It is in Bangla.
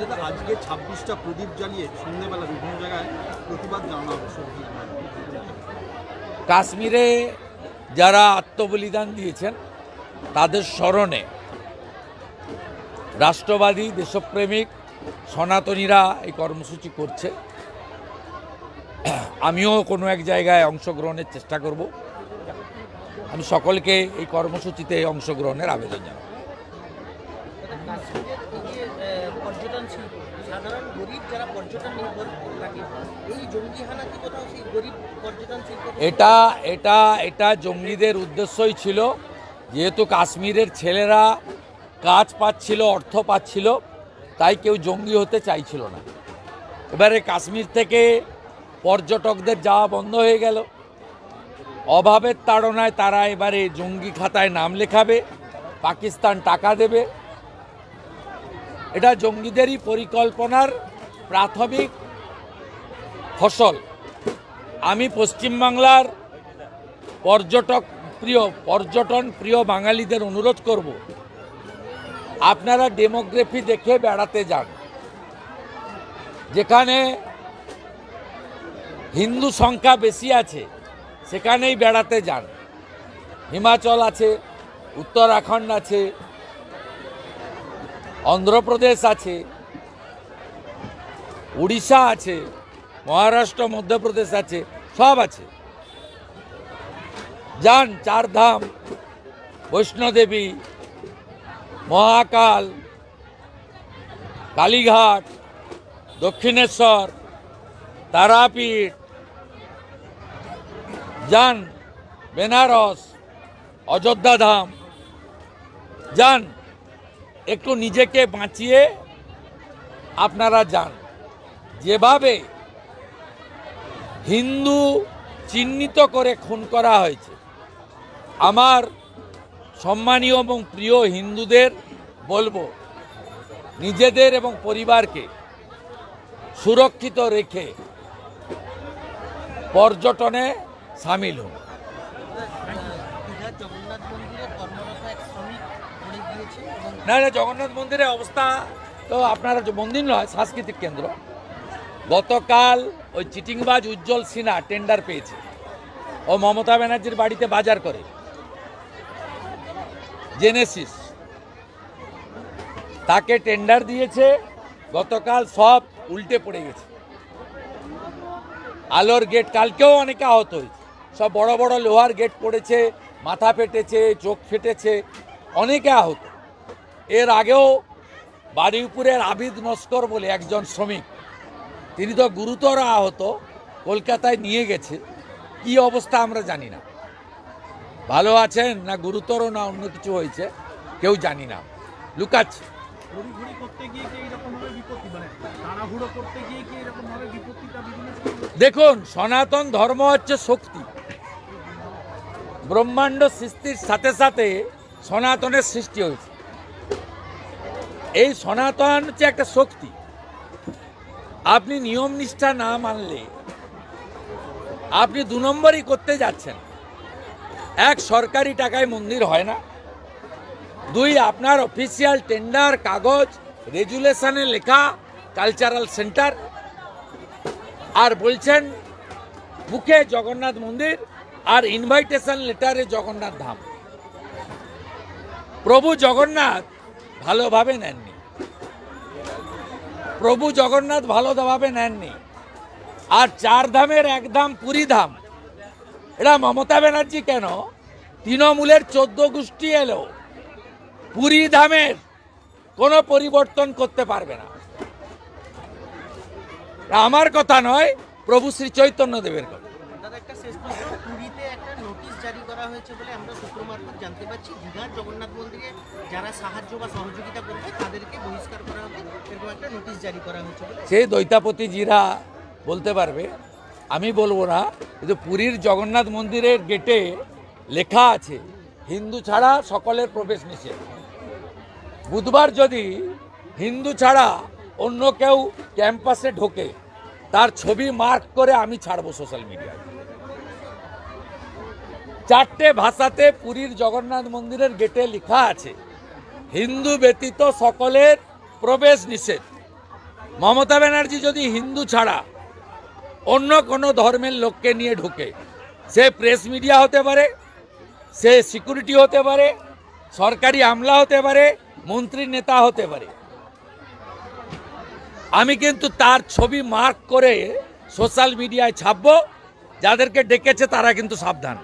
যে আজকে ছাব্বিশটা প্রদীপ জ্বালিয়ে সন্ধ্যেবেলা বিভিন্ন জায়গায় প্রতিবাদ জানানো হবে কাশ্মীরে যারা আত্মবলিদান দিয়েছেন, তাদের স্মরণে রাষ্ট্রবাদী, দেশপ্রেমিক, সনাতনীরা এই কর্মসূচি করছে। আমিও কোনো এক জায়গায় অংশগ্রহণের চেষ্টা করব। আমি সকলকে এই কর্মসূচিতে অংশগ্রহণের আবেদন জানাব কাশ্মীরের এই যে আহ, পর্যটন শিল্প সাধারণ গরিব যারা পর্যটন নির্ভর থাকে, এই জঙ্গি হানা কি কোথাও সেই গরিব পর্যটন শিল্প এটা এটা এটা জঙ্গিদের উদ্দেশ্যই ছিল। যেহেতু কাশ্মীরের ছেলেরা কাজ পাচ্ছিল, অর্থ পাচ্ছিল, তাই কেউ জঙ্গি হতে চাইছিল না। এবারে কাশ্মীর থেকে পর্যটকদের যাওয়া বন্ধ হয়ে গেল। অভাবের তাড়নায় তারা এবারে জঙ্গি খাতায় নাম লেখাবে, পাকিস্তান টাকা দেবে এটা জঙ্গিদেরই পরিকল্পনার প্রাথমিক ফসল। আমি পশ্চিমবাংলার পর্যটক প্রিয়, পর্যটন প্রিয় বাঙালিদের অনুরোধ করব, আপনারা ডেমোগ্রাফি দেখে বেড়াতে যান। যেখানে হিন্দু সংখ্যা বেশি আছে, সেখানেই বেড়াতে যান। হিমাচল আছে, উত্তরাখণ্ড আছে অন্ধ্রপ্রদেশ আছে, উড়িষ্যা আছে, মহারাষ্ট্র, মধ্যপ্রদেশ আছে, সব আছে। যান, চারধাম, বৈষ্ণোদেবী, মহাকাল, কালীঘাট, দক্ষিণেশ্বর, তারাপীঠ, যান, বেনারস, অযোধ্যা ধাম, যান। একটু নিজেকে বাঁচিয়ে আপনারা যান। যেভাবে হিন্দু চিহ্নিত করে খুন করা হয়েছে, আমার সম্মানীয় এবং প্রিয় হিন্দুদের বলব, নিজেদের এবং পরিবারকে সুরক্ষিত রেখে পর্যটনে সামিল হন। জগন্নাথ মন্দিরে কর্মরত এক শ্রমিক না না জগন্নাথ মন্দিরের অবস্থা তো আপনারা মন্দির নয়, সাংস্কৃতিক কেন্দ্র। গতকাল ওই চিটিংবাজ উজ্জ্বল সিনহা টেন্ডার পেয়েছে। ও মমতা ব্যানার্জির বাড়িতে বাজার করে। জেনেসিস তাকে টেন্ডার দিয়েছে, গতকাল সব উল্টে পড়ে গেছে। আলোর গেট কালকেও অনেকে আহত হয়েছে। সব বড় বড় লোহার গেট পড়েছে, মাথা ফেটেছে, চোখ ফেটেছে। অনেকে আহত। এর আগেও বারুইপুরের আবিদ নস্কর বলে একজন শ্রমিক তিনি তো গুরুতর আহত কলকাতায় নিয়ে গেছে। কি অবস্থা আমরা জানি না। ভালো আছেন না গুরুতর না অন্য কিছু হয়েছে কেউ জানি না। লুকাচ্ছে। মানে দেখুন সনাতন ধর্ম হচ্ছে শক্তি। ব্রহ্মাণ্ড সৃষ্টির সাথে সাথে সনাতনের সৃষ্টি হয়েছে। এই সনাতন হচ্ছে একটা শক্তি। আপনি নিয়ম নিষ্ঠা না মানলে আপনি দু নম্বরই করতে যাচ্ছেন। এক সরকারি টাকায় মন্দির হয় না। দুই, আপনার অফিসিয়াল টেন্ডার, কাগজ, রেজুলেশনে লেখা, কালচারাল সেন্টার। আর বলছেন মুখে জগন্নাথ মন্দির আর ইনভাইটেশন লেটারে জগন্নাথ ধাম। প্রভু জগন্নাথ ভালোভাবে নেননি। প্রভু জগন্নাথ ভালোভাবে নেননি। আর চার ধামের এক ধাম পুরী ধাম। এটা মমতা ব্যানার্জি কেন? তৃণমূলের চোদ্দ গোষ্ঠী এলো। পুরী ধামের কোনো পরিবর্তন করতে পারবে না। আমার কথা নয়, প্রভু শ্রী চৈতন্য দেবের কথা দাদা একটা শেষ প্রশ্ন পুরীতে একটা নোটিশ জারি করা হয়েছে বলে আমরা সূত্র মারফত জানতে পারছি। দীঘার জগন্নাথ মন্দিরে যারা সাহায্য বা সহযোগিতা করবে তাদেরকে বহিষ্কার করা হবে এরকম একটা নোটিশ জারি করা হয়েছে বলে সেই দৈতাপতিজিরা বলতে পারবে। আমি বলব না কিন্তু পুরীর জগন্নাথ মন্দিরের গেটে লেখা আছে, হিন্দু ছাড়া সকলের প্রবেশ নিষেধ। বুধবার যদি হিন্দু ছাড়া অন্য কেউ ক্যাম্পাসে ঢোকে, তার ছবি মার্ক করে আমি ছাড়বো সোশ্যাল মিডিয়ায় চারটে ভাষাতে পুরীর জগন্নাথ মন্দিরের গেটে লেখা আছে, হিন্দু ব্যতীত সকলের প্রবেশ নিষেধ। মমতা ব্যানার্জি যদি হিন্দু ছাড়া অন্য কোনো ধর্মের লোককে নিয়ে ঢোকে, সে প্রেস মিডিয়া হতে পারে, সে সিকিউরিটি হতে পারে, সরকারি আমলা হতে পারে, মন্ত্রী নেতা হতে পারে। আমি কিন্তু তার ছবি মার্ক করে সোশ্যাল মিডিয়ায় ছাপবো, যাদেরকে ডেকেছে তারা কিন্তু সাবধান।